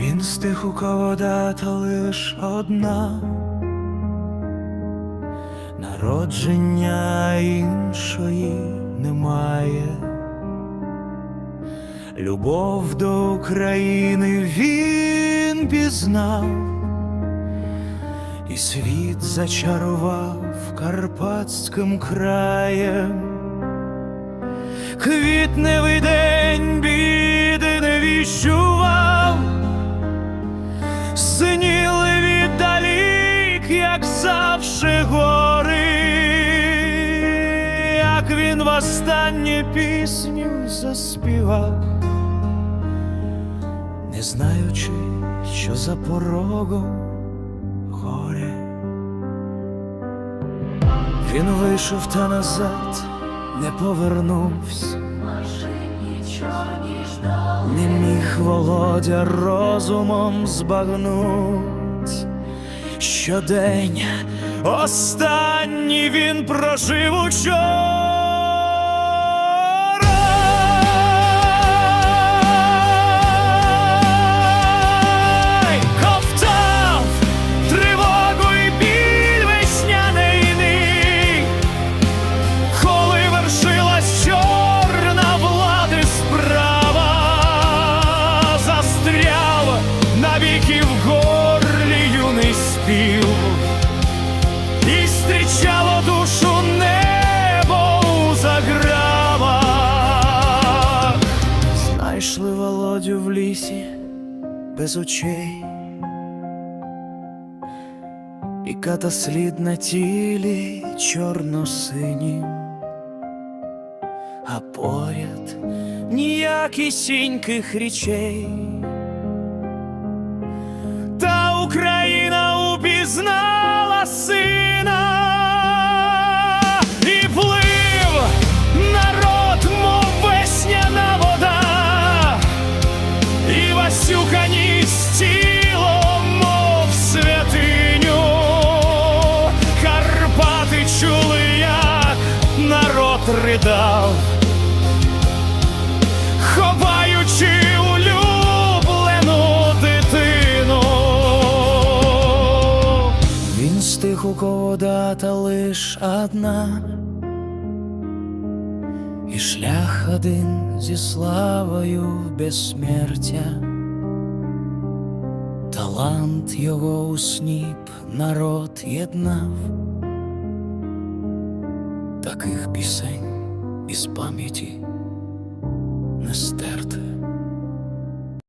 Він стих у кого дата лиш одна, народження іншої немає. Любов до України він пізнав, і світ зачарував карпатським краєм. Квітневий день біди завше гори, як він востаннє пісню заспівав, не знаючи, що за порогом горе. Він вийшов та назад не повернувся. Не міг Володя розумом збагнуть, щодень останній він прожив учора. Без очей. І катаслід на тілі чорно-синім, а поряд ніякісіньких річей. Та Україна і Васюка ніс мов святиню. Карпати чули, як народ ридав, ховаючи улюблену дитину. Він стих у дата лиш одна. І шлях один зі славою безсмертя, талант його у сніп народ єднав, таких пісень із пам'яті не стерти.